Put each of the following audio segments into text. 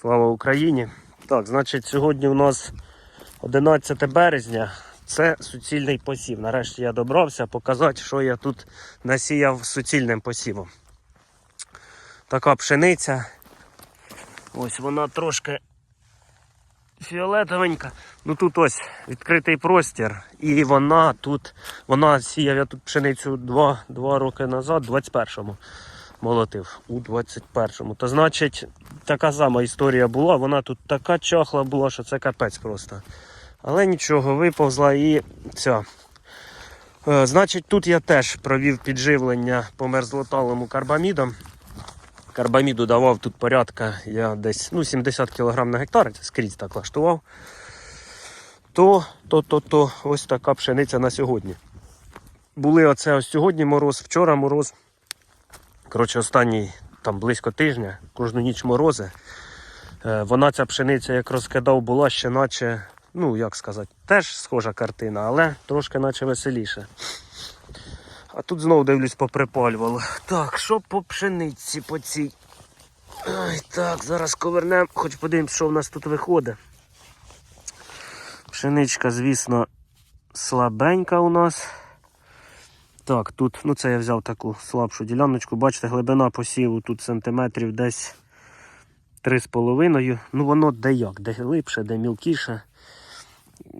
Слава Україні! Так, значить, сьогодні у нас 11 березня. Це суцільний посів. Нарешті я добрався показати, що я тут насіяв суцільним посівом. Така пшениця. Ось вона трошки фіолетовенька. Ну тут ось відкритий простір. І вона тут, вона сіяв я тут пшеницю 2, 2 роки назад, 21-му молотив у 21-му. То значить, така сама історія була. Вона тут така чахла була, що це капець просто. Але нічого, виповзла і все. Е, Значить, тут я теж провів підживлення по мерзлоталому карбамідом. Карбаміду давав тут порядка, я десь ну, 70 кг на гектар, скрізь так влаштував. То, то, то, то ось така пшениця на сьогодні. Були оце ось сьогодні мороз, вчора мороз. Коротше, останній там близько тижня, кожну ніч морози. Е, Вона ця пшениця, як розкидав, була ще наче, ну як сказати, теж схожа картина, але трошки наче веселіше. А тут знову дивлюсь, поприпалювало. Так, що по пшениці по цій? Ай, так, зараз ковернемо, хоч подивимось, що в нас тут виходить. Пшеничка, звісно, слабенька у нас. Так, тут, ну це я взяв таку слабшу діляночку. Бачите, глибина посіву тут сантиметрів десь 3,5. Ну воно де як, де глибше, де мілкіше.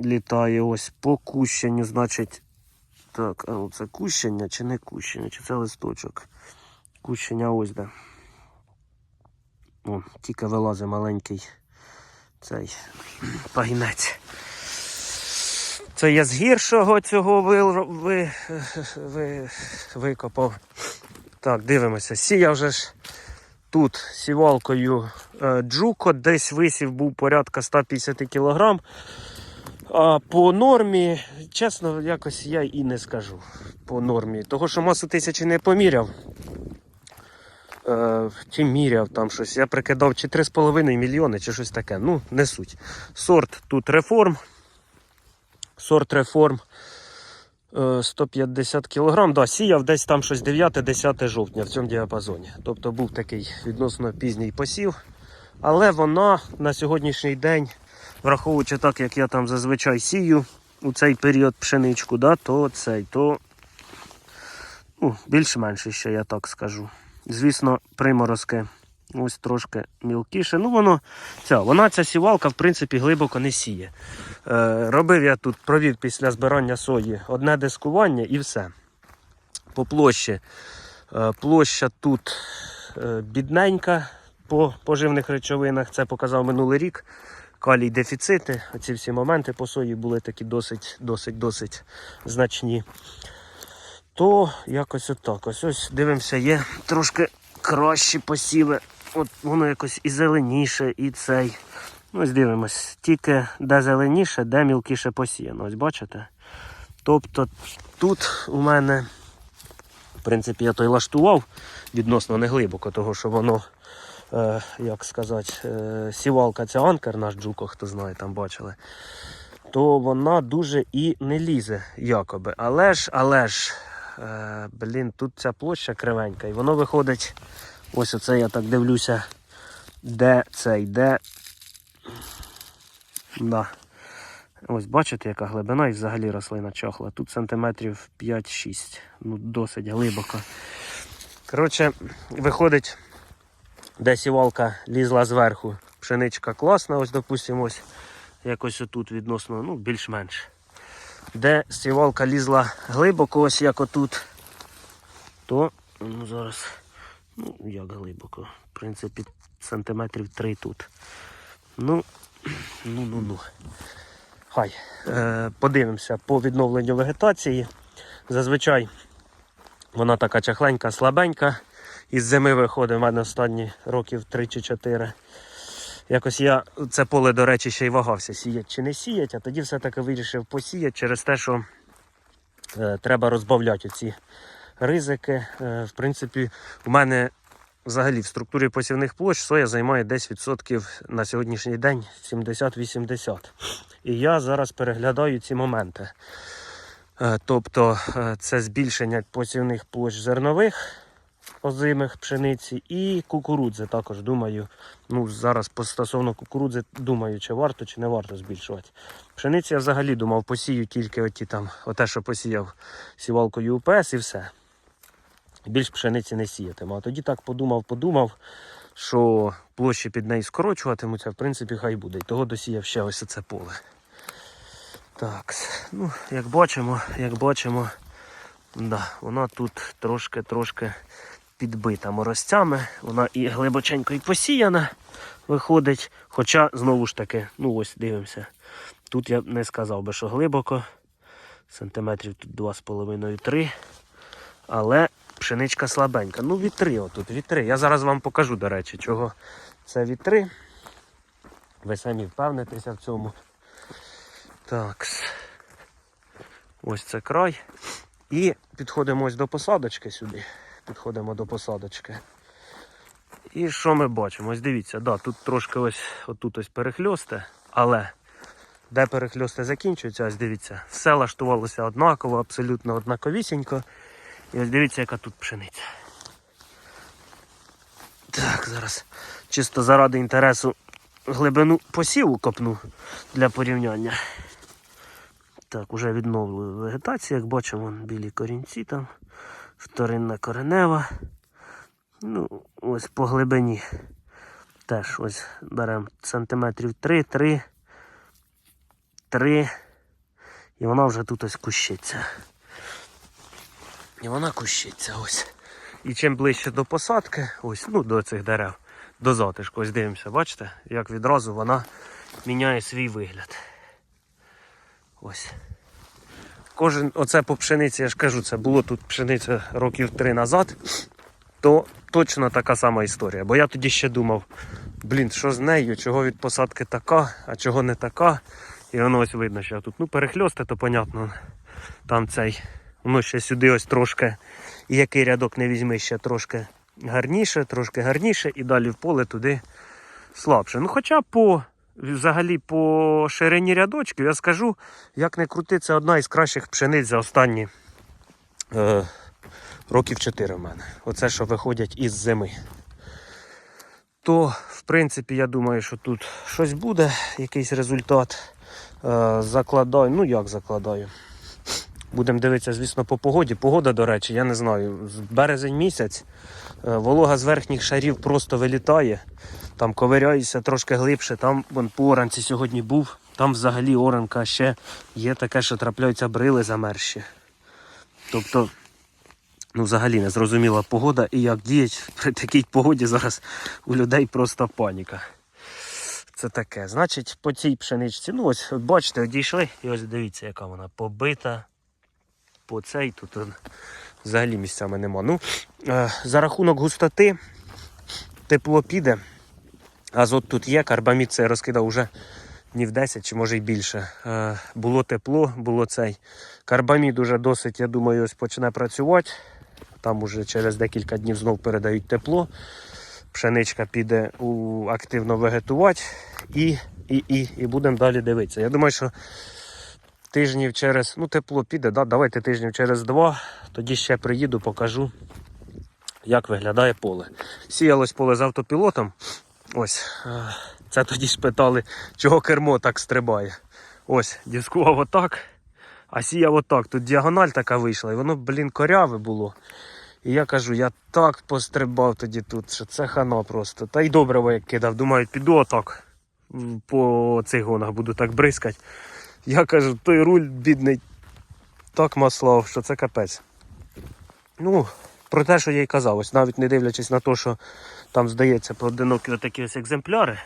Літає ось по кущенню, значить. Так, а це кущення чи не кущення, чи це листочок. Кущення ось де. О, тільки вилазить маленький цей пагінець. Це я з гіршого цього ви, ви, ви, викопав. Так, дивимося. Сіяв вже ж тут сівалкою е, джуко, десь висів був порядка 150 кг. А по нормі, чесно, якось я і не скажу по нормі. Того, що масу тисячі не поміряв. Е, чи міряв там щось. Я прикидав чи 3,5 мільйони, чи щось таке. Ну, не суть. Сорт тут реформ. Сорт реформ е, 150 кг. Да, сіяв десь там щось 9-10 жовтня в цьому діапазоні. Тобто був такий відносно пізній посів. Але вона на сьогоднішній день, враховуючи так, як я там зазвичай сію у цей період пшеничку, да, то цей, то ну, більш-менш ще я так скажу. Звісно, приморозки ось трошки мілкіше. Ну, воно, ця, вона ця сівалка, в принципі, глибоко не сіє. Е, робив я тут, провів після збирання сої одне дискування і все. По площі. Е, площа тут е, бідненька по поживних речовинах. Це показав минулий рік. Калій дефіцити. Оці всі моменти по сої були такі досить, досить, досить значні. То якось отак. Ось ось дивимося, є трошки кращі посіви. От воно якось і зеленіше, і цей. Ось дивимось, тільки де зеленіше, де мілкіше посіяно. Ось бачите? Тобто тут у мене, в принципі, я то й лаштував відносно не глибоко, того що воно, е, як сказати, е, сівалка ця анкер, наш джуко, хто знає, там бачили, то вона дуже і не лізе, якоби. Але ж, але ж, е, блін, тут ця площа кривенька, і воно виходить, ось оце я так дивлюся, де це йде. Да. Ось бачите, яка глибина і взагалі рослина чахла. Тут сантиметрів 5-6. Ну, досить глибоко. Коротше, виходить, де сівалка лізла зверху. Пшеничка класна, ось, допустимо, ось якось отут відносно, ну, більш-менш. Де сівалка лізла глибоко, ось як отут, то ну, зараз, ну, як глибоко, в принципі, сантиметрів 3 тут. Ну, ну, ну, ну. Хай. Е, подивимося по відновленню вегетації. Зазвичай вона така чахленька, слабенька. Із зими виходить в мене останні років 3 чи 4. Якось я це поле, до речі, ще й вагався, сіять чи не сіять, а тоді все-таки вирішив посіяти через те, що е, треба розбавляти ці ризики. Е, в принципі, у мене взагалі в структурі посівних площ соя займає десь відсотків на сьогоднішній день 70-80%. І я зараз переглядаю ці моменти. Е, Тобто е, це збільшення посівних площ зернових озимих пшениці і кукурудзи також думаю. Ну, зараз стосовно кукурудзи думаю, чи варто, чи не варто збільшувати. Пшениці я взагалі думав, посію тільки оті там, оте, що посіяв сівалкою УПС і все. Більш пшениці не сіятиму. А тоді так подумав, подумав, що площі під нею скорочуватимуться, в принципі, хай буде. І того досіяв ще ось це поле. Так, ну, як бачимо, як бачимо, да, вона тут трошки-трошки підбита морозцями. Вона і глибоченько і посіяна виходить. Хоча, знову ж таки, ну ось дивимося. Тут я не сказав би, що глибоко. Сантиметрів тут 2,5-3. Але пшеничка слабенька. Ну, вітри отут, вітри. Я зараз вам покажу, до речі, чого це вітри. Ви самі впевнитеся в цьому. Так. Ось це край. І підходимо ось до посадочки сюди. Підходимо до посадочки. І що ми бачимо? Ось дивіться, да, тут трошки ось отут ось перехльосте, але де перехльосте закінчується, ось дивіться, все лаштувалося однаково, абсолютно однаковісінько. І ось дивіться, яка тут пшениця. Так, зараз чисто заради інтересу глибину посіву копну для порівняння. Так, уже відновили вегетацію, як бачимо, вон білі корінці там, вторинна коренева. Ну, ось по глибині. Теж ось беремо сантиметрів 3, 3, 3. І вона вже тут ось кущиться. І вона кущиться ось. І чим ближче до посадки, ось, ну, до цих дерев, до затишку, ось дивимося, бачите, як відразу вона міняє свій вигляд. Ось. Кожен, оце по пшениці, я ж кажу, це було тут пшениця років три назад, то точно така сама історія. Бо я тоді ще думав, блін, що з нею, чого від посадки така, а чого не така. І воно ось видно, що тут ну, перехльости, то понятно, там цей, воно ще сюди ось трошки, який рядок не візьми, ще трошки гарніше, трошки гарніше, і далі в поле туди слабше. Ну, хоча по взагалі по ширині рядочків, я скажу, як не крути, це одна із кращих пшениць за останні е, років 4 в мене. Оце, що виходять із зими. То, в принципі, я думаю, що тут щось буде, якийсь результат. Е, закладаю. Ну як закладаю? Будемо дивитися, звісно, по погоді. Погода, до речі, я не знаю. Березень місяць, е, волога з верхніх шарів просто вилітає. Там ковиряюся трошки глибше, там вон по оранці сьогодні був. Там взагалі оранка ще є таке, що трапляються брили замерзші. Тобто, ну взагалі незрозуміла погода і як діять при такій погоді зараз у людей просто паніка. Це таке. Значить, по цій пшеничці, ну ось, бачите, одійшли, і ось дивіться, яка вона побита. По цей тут взагалі місцями нема. Ну, е, за рахунок густоти тепло піде. Азот тут є, карбамід це розкидав уже днів 10 чи може й більше. Е, було тепло, було цей. Карбамід уже досить, я думаю, ось почне працювати. Там уже через декілька днів знов передають тепло. Пшеничка піде активно вегетувати і, і, і, і будемо далі дивитися. Я думаю, що тижнів через, ну тепло піде, да? давайте тижнів через два, тоді ще приїду, покажу, як виглядає поле. Сіялось поле з автопілотом. Ось, е, це тоді ж питали, чого кермо так стрибає. Ось, дискував отак, а сіяв отак. Тут діагональ така вийшла, і воно, блін, коряве було. І я кажу, я так пострибав тоді тут, що це хана просто. Та й добре як кидав. Думаю, піду отак по цих гонах буду так бризкати. Я кажу, той руль бідний так маслав, що це капець. Ну, про те, що я й казав, ось навіть не дивлячись на те, що там, здається, поодинокі такі ось екземпляри.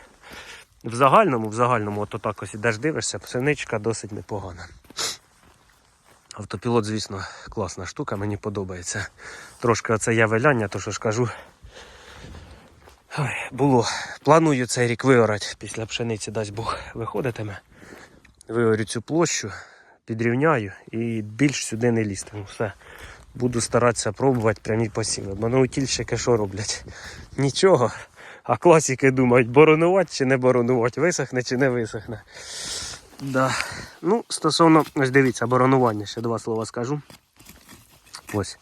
В загальному, в загальному, от отак ось ідеш дивишся, пшеничка досить непогана. Автопілот, звісно, класна штука, мені подобається. Трошки оце я виляння, то що ж кажу. Ой, було. Планую цей рік виорати після пшениці, дасть Бог, виходитиме. Виорю цю площу, підрівняю і більш сюди не лізти. Ну, все. Буду старатися пробувати прямі посіви. Бо наутільщики що роблять? Нічого. А класики думають, боронувати чи не боронувати, висохне чи не висохне. Да. Ну, стосовно, ось дивіться, боронування, ще два слова скажу. Ось.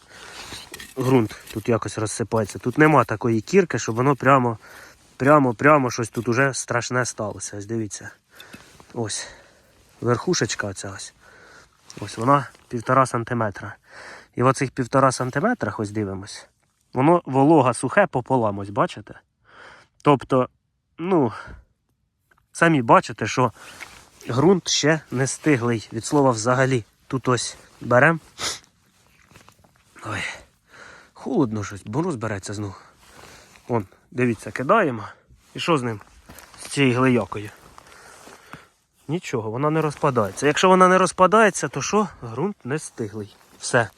ґрунт тут якось розсипається. Тут нема такої кірки, щоб воно прямо, прямо, прямо щось тут уже страшне сталося. Ось дивіться. Ось. Верхушечка оця ось. Ось вона півтора сантиметра. І в оцих півтора сантиметрах, ось дивимось, воно волога сухе пополам, ось бачите? Тобто, ну, самі бачите, що ґрунт ще не стиглий від слова взагалі. Тут ось беремо. Ой, холодно щось, мороз береться знову. Вон, дивіться, кидаємо. І що з ним? З цією глиякою? Нічого, вона не розпадається. Якщо вона не розпадається, то що? Ґрунт не стиглий. Все.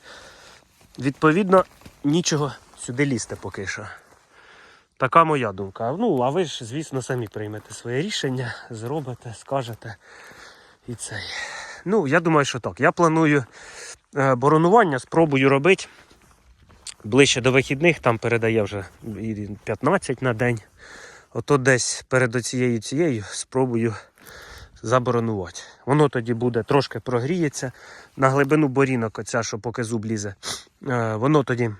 Відповідно, нічого сюди лізти поки що. Така моя думка. Ну, а ви ж, звісно, самі приймете своє рішення, зробите, скажете. І це. Ну, я думаю, що так. Я планую е, боронування, спробую робити. Ближче до вихідних, там передає вже 15 на день. Ото десь перед цією цією спробую заборонувати. Воно тоді буде трошки прогріється на глибину борінок, оця, що поки зуб лізе. Е, Воно тоді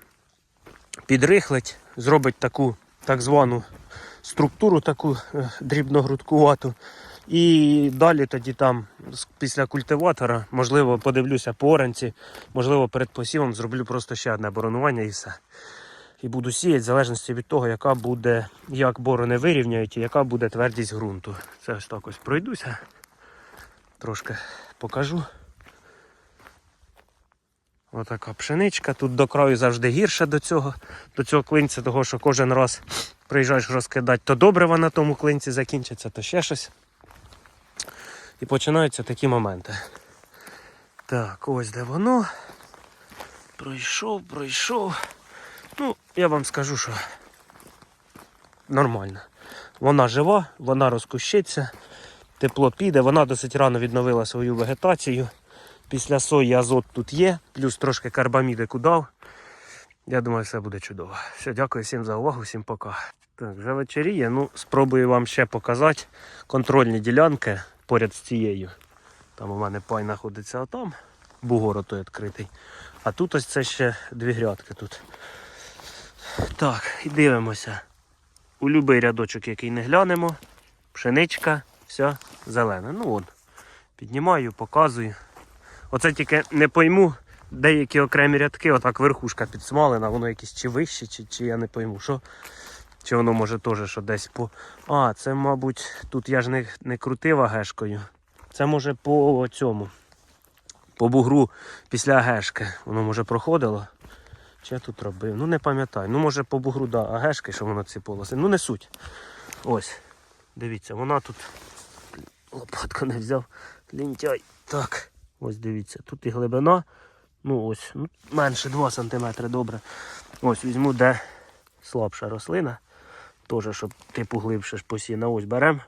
підрихлить, зробить таку так звану структуру, таку е, дрібногрудкувату. І далі тоді там після культиватора, можливо, подивлюся по оранці, можливо, перед посівом зроблю просто ще одне боронування і все. І буду сіяти в залежності від того, яка буде, як борони вирівняють і яка буде твердість ґрунту. Це ось так ось пройдуся. Трошки покажу. Отака пшеничка. Тут до краю завжди гірше до цього, до цього клинця, того що кожен раз приїжджаєш розкидати, то добрива на тому клинці закінчиться, то ще щось. І починаються такі моменти. Так, ось де воно. Пройшов, пройшов. Ну, я вам скажу, що нормально. Вона жива, вона розкущиться, тепло піде, вона досить рано відновила свою вегетацію. Після сої азот тут є, плюс трошки карбамідику дав. Я думаю, все буде чудово. Все, дякую всім за увагу, всім пока. Так, вже вечеріє. Ну, спробую вам ще показати контрольні ділянки поряд з цією. Там у мене пай знаходиться отам, бугор той відкритий. А тут ось це ще дві грядки тут. Так, і дивимося. У будь-який рядочок, який не глянемо, пшеничка, все зелене. Ну от, піднімаю, показую. Оце тільки не пойму, деякі окремі рядки, отак верхушка підсмалена, воно якесь чи вище, чи, чи я не пойму, що. Чи воно може теж що десь по. А, це, мабуть, тут я ж не, не крутив агешкою. Це може по цьому. По бугру після агешки. Воно може проходило. Чи я тут робив? Ну не пам'ятаю. Ну, може по бугру, да, агешки, що воно ці полоси. Ну не суть. Ось. Дивіться, вона тут. Лопатку не взяв. Лінтяй. Так. Ось дивіться. Тут і глибина. Ну ось, ну, менше 2 см, добре. Ось візьму, де слабша рослина. Теж, щоб типу глибше ж посіяна. Ось беремо.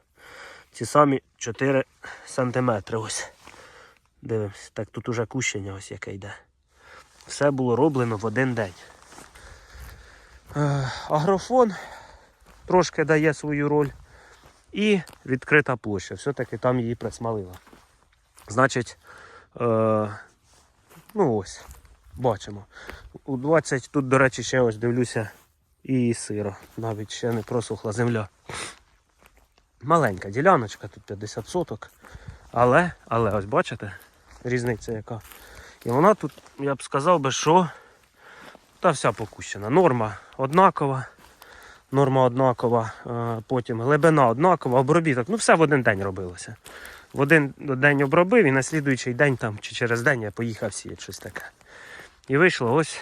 Ці самі 4 см. Ось. Дивимось. Так тут уже кущення ось яке йде. Все було роблено в один день. Е, Агрофон трошки дає свою роль. І відкрита площа. Все-таки там її присмалило. Значить, е, ну ось, бачимо. У 20 тут, до речі, ще ось дивлюся і сиро. Навіть ще не просохла земля. Маленька діляночка, тут 50 соток. Але, але ось бачите, різниця яка. І вона тут, я б сказав би, що та вся покущена. Норма однакова. Норма однакова, е, потім глибина однакова, обробіток. Ну, все в один день робилося. В один день обробив і на слідуючий день там, чи через день я поїхав сіяти щось таке. І вийшло ось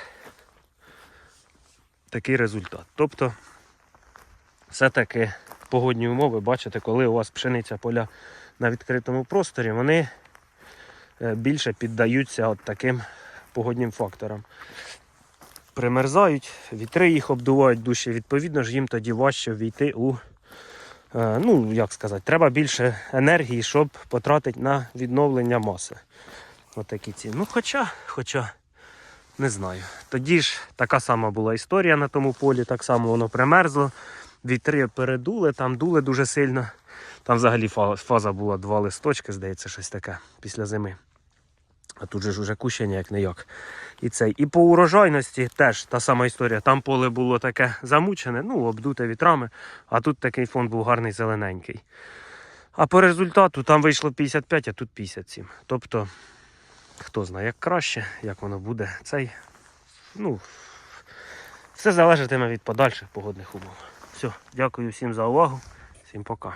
такий результат. Тобто, все-таки погодні умови, бачите, коли у вас пшениця поля на відкритому просторі, вони більше піддаються от таким погоднім факторам. Примерзають, вітри їх обдувають дужче, відповідно ж їм тоді важче війти у, е, ну як сказати, треба більше енергії, щоб потратити на відновлення маси. Отакі ці. Ну, хоча, хоча, не знаю. Тоді ж така сама була історія на тому полі, так само воно примерзло. Вітри передули, там дули дуже сильно. Там взагалі фаза була два листочки, здається, щось таке після зими. А тут же ж уже кущення як не як. І цей. І по урожайності теж та сама історія. Там поле було таке замучене, ну, обдуте вітрами, а тут такий фон був гарний зелененький. А по результату там вийшло 55, а тут 57. Тобто, хто знає, як краще, як воно буде. Цей, ну, все залежатиме від подальших погодних умов. Все, дякую всім за увагу. Всім пока.